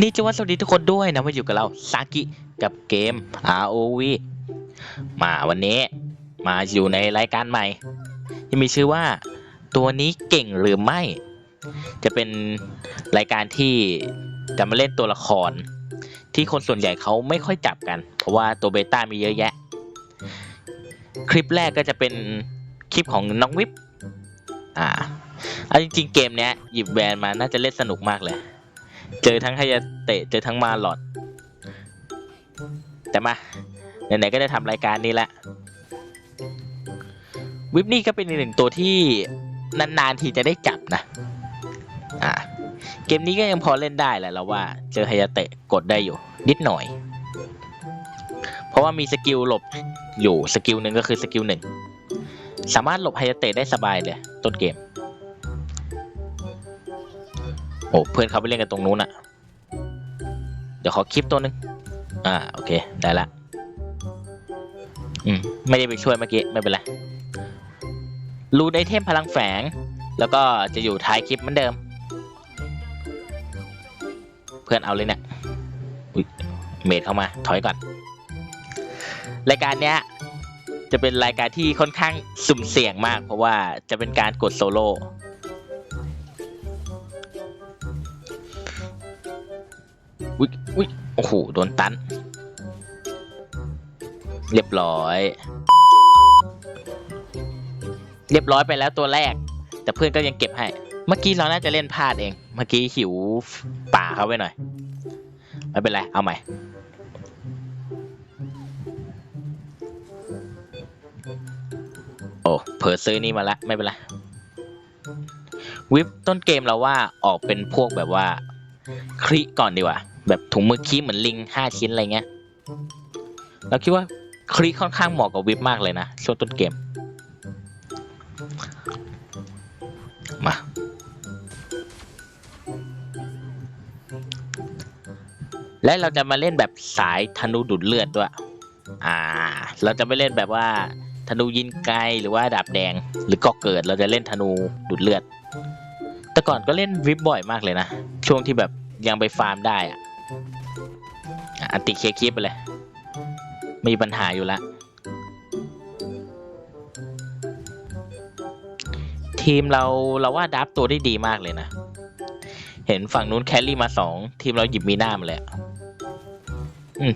นี่จะว่าสวัสดีทุกคนด้วยนะมาอยู่กับเราซากิกับเกม ROV มาวันนี้มาอยู่ในรายการใหม่ ที่มีชื่อว่าตัวนี้เก่งหรือไม่ จะเป็นรายการที่จะมาเล่นตัวละคร ที่คนส่วนใหญ่เขาไม่ค่อยจับกัน เพราะว่าตัวเบต้ามีเยอะแยะ คลิปแรกก็จะเป็นคลิปของน้องวิปอ่าเอาจริงๆเกมเนี้ยหยิบแบรนด์มาน่าจะเล่นสนุกมากเลย เจอทั้งไฮยาเตะเจอทั้งมาหลอด แต่มาไหนๆก็ได้ทำรายการนี้ละวิปนี่ก็เป็นอีกหนึ่งตัวที่นานๆทีจะได้จับนะ อ่า เกมนี้ก็ยังพอเล่นได้แหละเราว่า เจอไฮยาเตะกดได้อยู่ นิดหน่อย เพราะว่ามีสกิลหลบอยู่สกิลหนึ่งก็คือสกิลหนึ่งสามารถหลบไฮยาเตะได้สบายเลยต้นเกม โอ้เพื่อนเขาไปเล่นกันตรงนู้นอะเดี๋ยวขอคลิปตัวหนึง อ่า โอเค ได้ละ อืม ไม่ได้ไปช่วยเมื่อกี้ ไม่เป็นไร รูไอเทมพลังแฝง แล้วก็จะอยู่ท้ายคลิปเหมือนเดิม เพื่อนเอาเลยเนี่ยอุ๊ยเมดเข้ามา ถอยก่อน รายการเนี้ย จะเป็นรายการที่ค่อนข้างสุ่มเสี่ยงมาก เพราะว่าจะเป็นการกดโซโล่ อุ๊ยอุ๊ยโอ้โหโดนตัน เรียบร้อย เรียบร้อยไปแล้วตัวแรก แต่เพื่อนก็ยังเก็บให้ เมื่อกี้เราน่าจะเล่นพลาดเอง เมื่อกี้หิวป่าเขาไปหน่อย ไม่เป็นไร เอาใหม่โอ้เผลอซื้อนี่มาละไม่เป็นไรวิปต้นเกมเราว่าออกเป็นพวกแบบว่าคลิก่อนดีกว่า แบบถุงมือคีเหมือนลิงห้าชิ้นอะไรเงี้ยเราคิดว่าคลิค่อนข้างเหมาะกับวิปมากเลยนะช่วงต้นเกม มา และเราจะมาเล่นแบบสายธนูดูดเลือดด้วย อ่า เราจะไม่เล่นแบบว่าธนูยิงไกลหรือว่าดาบแดง หรือก็เกิดเราจะเล่นธนูดูดเลือด แต่ก่อนก็เล่นวิปบ่อยมากเลยนะ ช่วงที่แบบยังไปฟาร์มได้อะ อันติเคียร์คลิปไปเลยไม่มีปัญหาอยู่ละ ทีมเราเราว่าดับตัวได้ดีมากเลยนะ เห็นฝั่งนู้นแคลรี่มาสองทีมเราหยิบมีหน้ามาเลย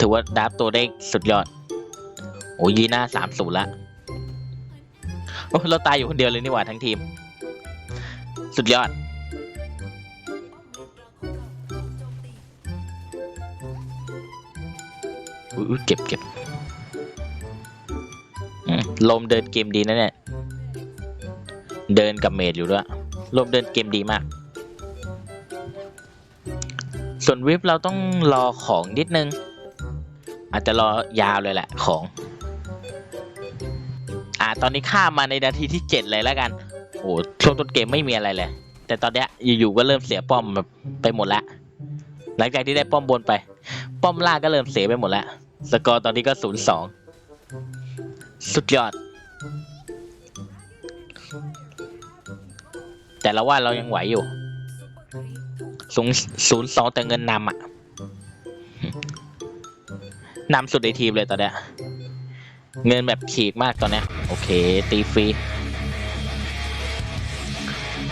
ถือว่าดับตัวได้สุดยอด โอ้ยีหน้าสามศูนย์ละโอ้เราตายอยู่คนเดียวเลยนี่หว่าทั้งทีม สุดยอด อุ๊ยอุ๊ยเก็บเก็บลมเดินเกมดีนะเนี่ย เดินกับเมดอยู่ด้วย ลมเดินเกมดีมาก ส่วนวิปเราต้องรอของนิดนึง อาจจะรอยาวเลยแหละของ อ่าตอนนี้ข้ามาในนาทีที่เจ็ดเลยแล้วกัน โอ้ช่วงต้นเกมไม่มีอะไรเลย แต่ตอนเนี้ยอยู่ๆก็เริ่มเสียป้อมแบบไปหมดละหลังจากที่ได้ป้อมบนไป ป้อมล่างก็เริ่มเสียไปหมดแล้ว สกอร์ตอนนี้ก็ศูนย์สองสุดยอด แต่เราว่าเรายังไหวอยู่ศูนย์ศูนย์สองแต่เงินนำอะนำสุดในทีมเลยตอนเนี้ยเงินแบบฉีกมากตอนเนี้ยโอเค ตีฟรี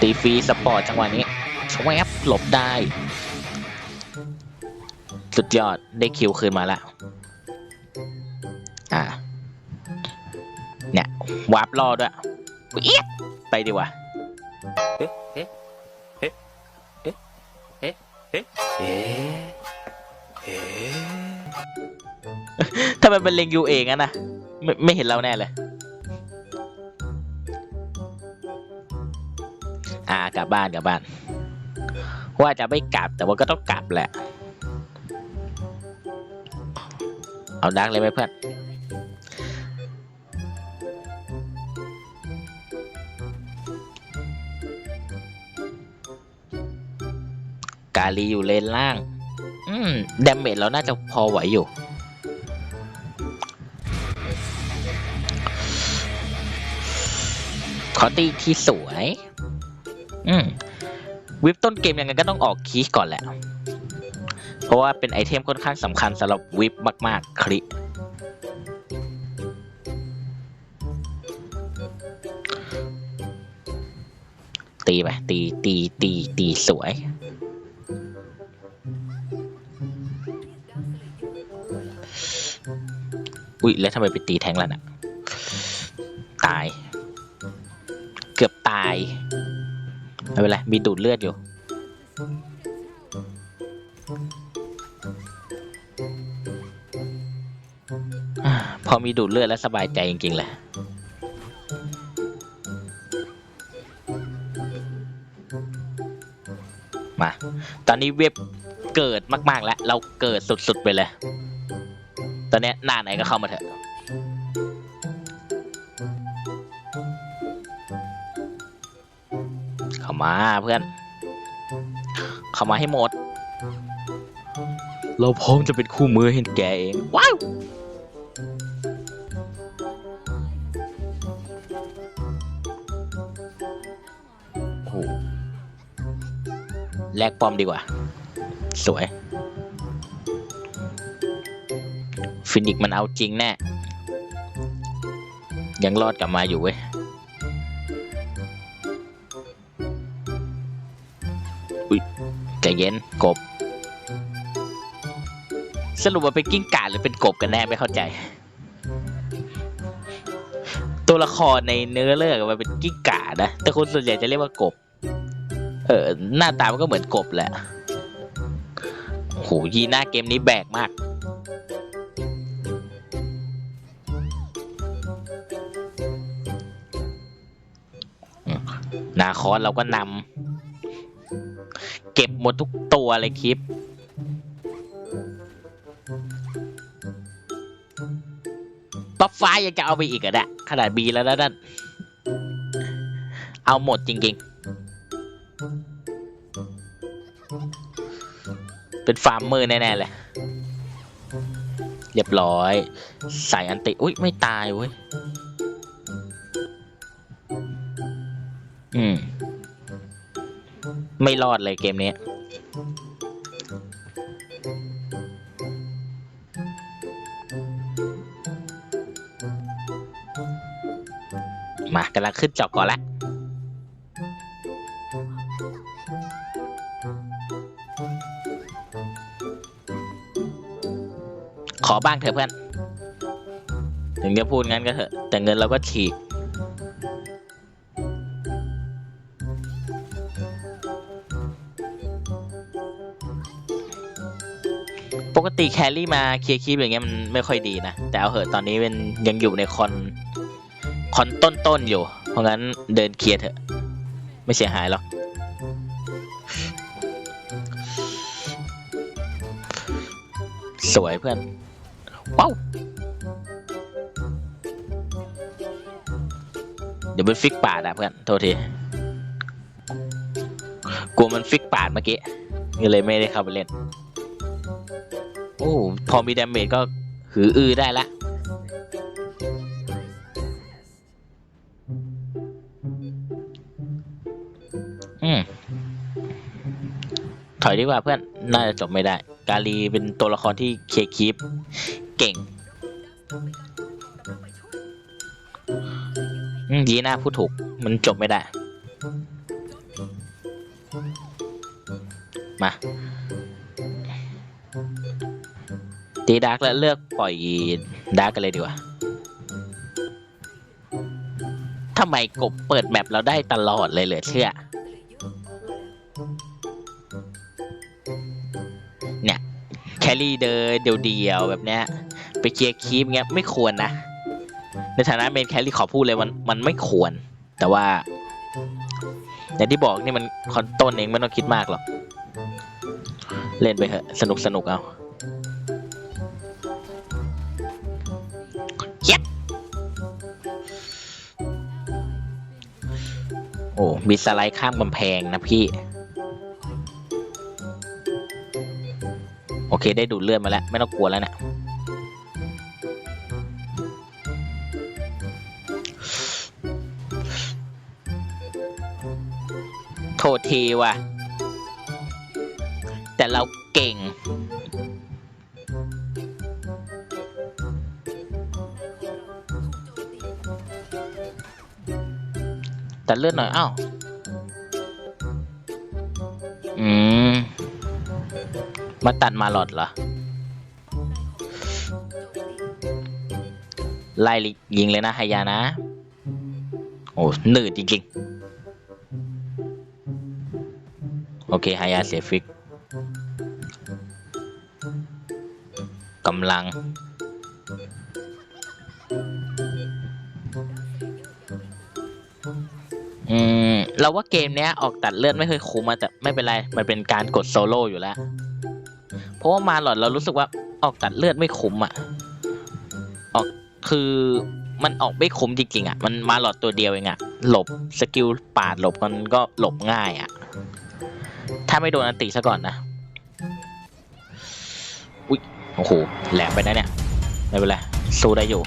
ตีฟรีสปอร์ตจังหวะนี้ชวบหลบได้ สุดยอดได้คิวคืนมาแล้ว วาร์ปรอด้วยเอี๊ยดไปดีกว่าถ้ามันเป็นเลงยูเองอะนะไม่ไม่เห็นเราแน่เลย อ่ากลับบ้านกลับบ้าน ว่าจะไม่กลับแต่ว่าก็ต้องกลับแหละ เอาดักเลยไหมเพื่อนาลีอยู่เลนล่าง อืมดาเมจเราน่าจะพอไหวอยู่ ขอตีที่สวย อืม วิปต้นเกมยังไงก็ต้องออกคีก่อนแหละ เพราะว่าเป็นไอเทมค่อนข้างสำคัญสำหรับวิปมาก ๆ คลิตีไปตีตีตีตีสวย อุ๊ยแล้วทำไมไปตีแทงล่ะน่ะ ตาย เกือบตาย ไม่เป็นไร มีดูดเลือดอยู่ พอมีดูดเลือดแล้วสบายใจจริงๆเลยมา ตอนนี้เว็บเกิดมาก ๆ แล้ว เราเกิดสุด ๆ ไปเลย ตอนนี้หน้าไหนก็เข้ามาเถอะ เข้ามาเพื่อน เข้ามาให้หมด เราพร้อมจะเป็นคู่มือให้แกเอง ว้าวโอ้โหแลกปอมดีกว่า สวย ฟินิกมันเอาจริงแน่ ยังรอดกลับมาอยู่เว้ย อุ้ยใจเย็นกบ สรุปว่าเป็นกิ้งก่าหรือเป็นกบกันแน่ไม่เข้าใจ ตัวละครในเนื้อเรื่องมันเป็นกิ้งก่านะ แต่คนส่วนใหญ่จะเรียกว่ากบ เออ หน้าตามันก็เหมือนกบแหละโหยีหน้าเกมนี้แบกมาก นาคอนเราก็นำเก็บหมดทุกตัวเลยคลิป ป๊อปฟ้ายังจะเอาไปอีกอะเนี่ยขนาดบีแล้วนะนั่น เอาหมดจริง ๆ เป็นฟาร์มมือแน่ ๆ เลย เรียบร้อย ใส่อันติ อุ้ยไม่ตายเว้ย อืม ไม่รอดเลยเกมนี้ มากำลังขึ้นจอกก่อนละขอบ้างเถอะเพื่อน ถึงจะพูดงั้นก็เถอะ แต่เงินเราก็ฉีก กติแครี่มาเคลียร์คลิปอย่างเงี้ยมันไม่ค่อยดีนะ แต่เอาเหอะตอนนี้เป็นยังอยู่ในคอนคอนต้นๆอยู่ เพราะงั้นเดินเคลียร์เถอะ ไม่เสียหายหรอกสวยเพื่อน ว้าว เดี๋ยวมันฟิกปาดอะเพื่อน โทษที กลัวมันฟิกปาดเมื่อกี้ก็เลยไม่ได้เข้าไปเล่น อ้พอมีดาเมจก็หืออือได้ละอืมถอยดีกว่าเพื่อน น่าจะจบไม่ได้ กาลีเป็นตัวละครที่เคลียร์คีปเก่งอืมยีน่าพูดถูก มันจบไม่ได้ มา ตีดาร์กแล้วเลือกปล่อยดาร์กกันเลยดีกว่าทำไมกบเปิดแมปเราได้ตลอดเลยเหลือเชื่อ เนี่ย แครี่เดินเดียวๆแบบเนี้ย ไปเคลียร์คีปเงี้ยไม่ควรนะ ในฐานะเมนแครี่ขอพูดเลยมันมันไม่ควร แต่ว่า อย่างที่บอกนี่มันคอนต้นเองไม่ต้องคิดมากหรอก เล่นไปเถอะสนุกสนุกเอา โอ้มีสไลด์ข้ามกำแพงนะพี่ โอเคได้ดูดเลือดมาแล้ว ไม่ต้องกลัวแล้วนะโทษทีว่ะ แต่เราเก่ง ตัดเลือดหน่อย อ้าว อืม มาตัดมาหลอดเหรอ ไล่ยิงเลยนะไฮยานะ โอ้หนืดจริงๆ โอเคไฮยาเสียฟิกกำลัง เราว่าเกมเนี้ยออกตัดเลือดไม่เคยคุ้มอะแต่ไม่เป็นไร มันเป็นการกดโซโล่อยู่แล้ว เพราะว่ามาหลอดเรารู้สึกว่าออกตัดเลือดไม่คุ้มอะออกคือมันออกไม่คุ้มจริงๆอะมันมาหลอดตัวเดียวเองอะหลบสกิลปาดหลบมันก็หลบง่ายอะถ้าไม่โดนอันติซะก่อนนะ อุ้ยโอ้โห แหลมไปนะเนี่ย ไม่เป็นไร สู้ได้อยู่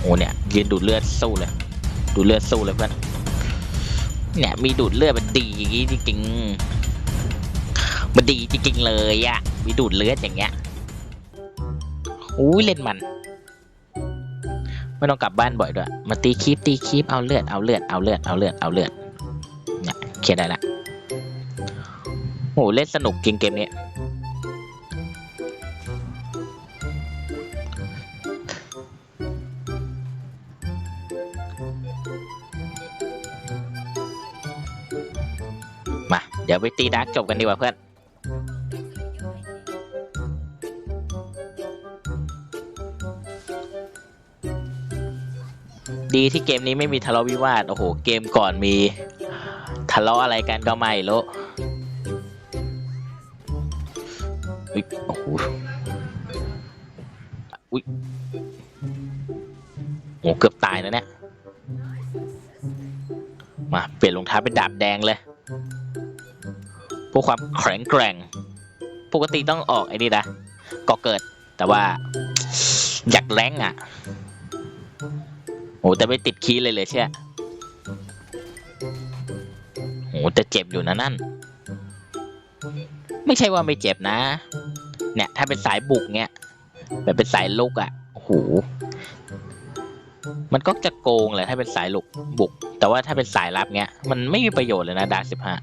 โอ้เนี่ยยืนดูดเลือดสู้เลย ดูเลือดสู้เลยเพื่อนเนี่ยมีดูดเลือดมันดีอย่างงี้จริงๆมันดีจริงๆเลยอะมีดูดเลือดอย่างเงี้ยอุ้ยเล่นมัน ไม่ต้องกลับบ้านบ่อยด้วยมาตีคีปตีคีปเอาเลือดเอาเลือดเอาเลือดเอาเลือดเอาเลือดเนี่ยเคลียร์ได้ละโอ้เล่นสนุกจริงเกมนี้ เดี๋ยวไปตีดาร์กจบกันดีกว่าเพื่อนดีที่เกมนี้ไม่มีทะเลาะวิวาท โอ้โห เกมก่อนมี ทะเลาะอะไรกันก็ไม่รู้อุ๊ยโอ้โหอุ๊ยโอ้เกือบตายแล้วเนี่ย มา เปลี่ยนรองเท้าเป็นดาบแดงเลย พวกความแข็งแกร่ง ปกติต้องออกไอ้นี่นะก็เกิด แต่ว่า อยากแรงอะโอ้แต่ไม่ติดคีเลยเลยใช่ไหมโอ้แต่เจ็บอยู่นะนั่น ไม่ใช่ว่าไม่เจ็บนะ เนี่ย ถ้าเป็นสายบุกเนี่ยแบบเป็นสายลุกอะโอ้โหมันก็จะโกงเลยถ้าเป็นสายลุกบุก แต่ว่าถ้าเป็นสายรับเนี้ย มันไม่มีประโยชน์เลยนะดาสิบห้า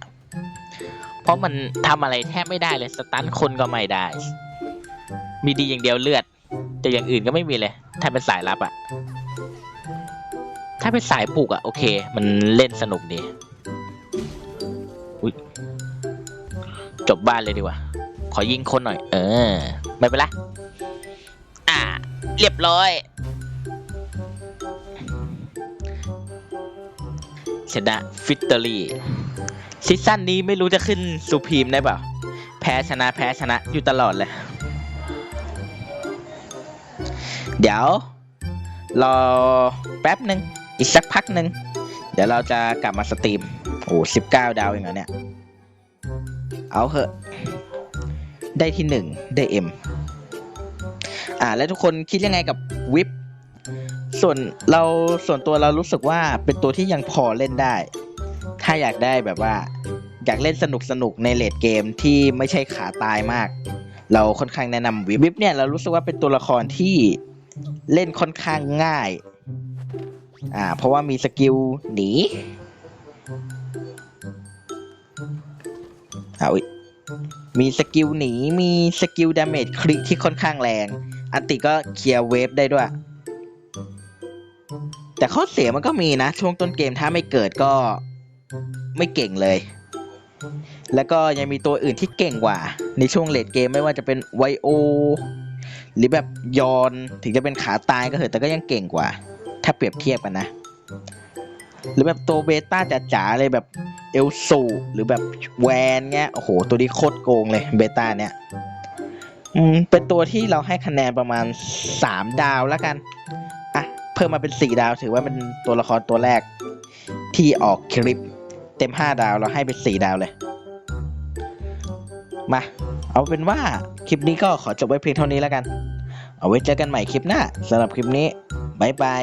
เพราะมันทำอะไรแทบไม่ได้เลยสตันคนก็ไม่ได้ มีดีอย่างเดียวเลือด แต่อย่างอื่นก็ไม่มีเลย ถ้าเป็นสายลับอะถ้าเป็นสายปลูกอะโอเค มันเล่นสนุกดีจบบ้านเลยดีกว่า ขอยิงคนหน่อย เออ ไม่เป็นไรอ่า เรียบร้อยชนะฟิตเตอรี่ ซีซั่นนี้ไม่รู้จะขึ้นซูพีมได้เปล่า แพ้ชนะแพ้ชนะอยู่ตลอดเลย เดี๋ยว รอแป๊บหนึ่งอีกสักพักหนึ่งเดี๋ยวเราจะกลับมาสตรีม โอ้สิบเก้าดาวเองเหรอเนี่ย เอาเหอะ ได้ที่หนึ่งได้เอ็มอ่า แล้วทุกคนคิดยังไงกับวิปส่วนเราส่วนตัวเรารู้สึกว่าเป็นตัวที่ยังพอเล่นได้ ถ้าอยากได้แบบว่า อยากเล่นสนุกสนุกในเลดเกมที่ไม่ใช่ขาตายมาก เราค่อนข้างแนะนำวิปวิปเนี่ยเรารู้สึกว่าเป็นตัวละครที่เล่นค่อนข้างง่าย อ่า เพราะว่ามีสกิลหนีเอาอีกมีสกิลหนี มีสกิลดาเมจคริที่ค่อนข้างแรง อันติก็เคลียร์เวฟได้ด้วย แต่ข้อเสียมันก็มีนะ ช่วงต้นเกมถ้าไม่เกิดก็ ไม่เก่งเลย แล้วก็ยังมีตัวอื่นที่เก่งกว่า ในช่วงเลดเกมไม่ว่าจะเป็นไวโอหรือแบบยอนถึงจะเป็นขาตายก็เถอะแต่ก็ยังเก่งกว่า ถ้าเปรียบเทียบกันนะ หรือแบบตัวเบต้าจ๋าๆเลยแบบเอลสูหรือแบบแวนเงี้ยโอ้โห ตัวนี้โคตรโกงเลยเบต้าเนี่ยอืมเป็นตัวที่เราให้คะแนนประมาณ 3 ดาวแล้วกันอะเพิ่มมาเป็น 4 ดาวถือว่าเป็นตัวละครตัวแรกที่ออกคลิป เต็ม 5 ดาวเราให้เป็น4ดาวเลย มา เอาเป็นว่าคลิปนี้ก็ขอจบไว้เพียงเท่านี้แล้วกัน เอาไว้เจอกันใหม่คลิปหน้าสำหรับคลิปนี้บ๊ายบาย